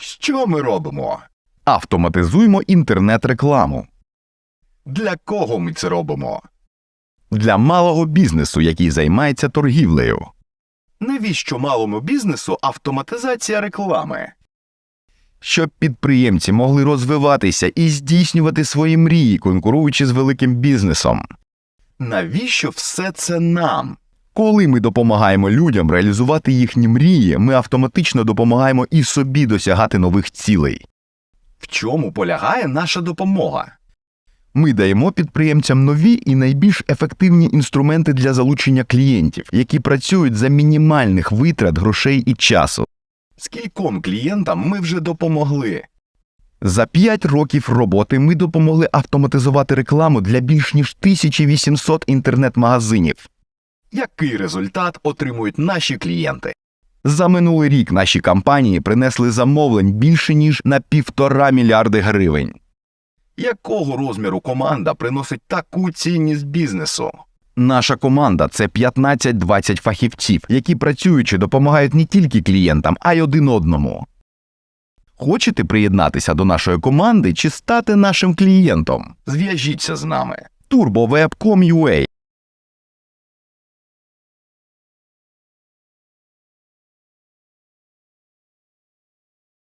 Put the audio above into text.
Що ми робимо? Автоматизуємо інтернет-рекламу Для кого ми це робимо? для малого бізнесу, який займається торгівлею. Навіщо малому бізнесу автоматизація реклами? щоб підприємці могли розвиватися і здійснювати свої мрії, конкуруючи з великим бізнесом. Навіщо все це нам? Коли ми допомагаємо людям реалізувати їхні мрії, ми автоматично допомагаємо і собі досягати нових цілей. В чому полягає наша допомога? Ми даємо підприємцям нові і найбільш ефективні інструменти для залучення клієнтів, які працюють за мінімальних витрат грошей і часу. Скільком клієнтам ми вже допомогли? За 5 років роботи ми допомогли автоматизувати рекламу для більш ніж 1800 інтернет-магазинів. Який результат отримують наші клієнти? За минулий рік наші компанії принесли замовлень більше ніж на півтора мільярди гривень. Якого розміру команда приносить таку цінність бізнесу? Наша команда це 15-20 фахівців, які працюючи допомагають не тільки клієнтам, а й один одному. Хочете приєднатися до нашої команди чи стати нашим клієнтом? Зв'яжіться з нами. turboweb.com.ua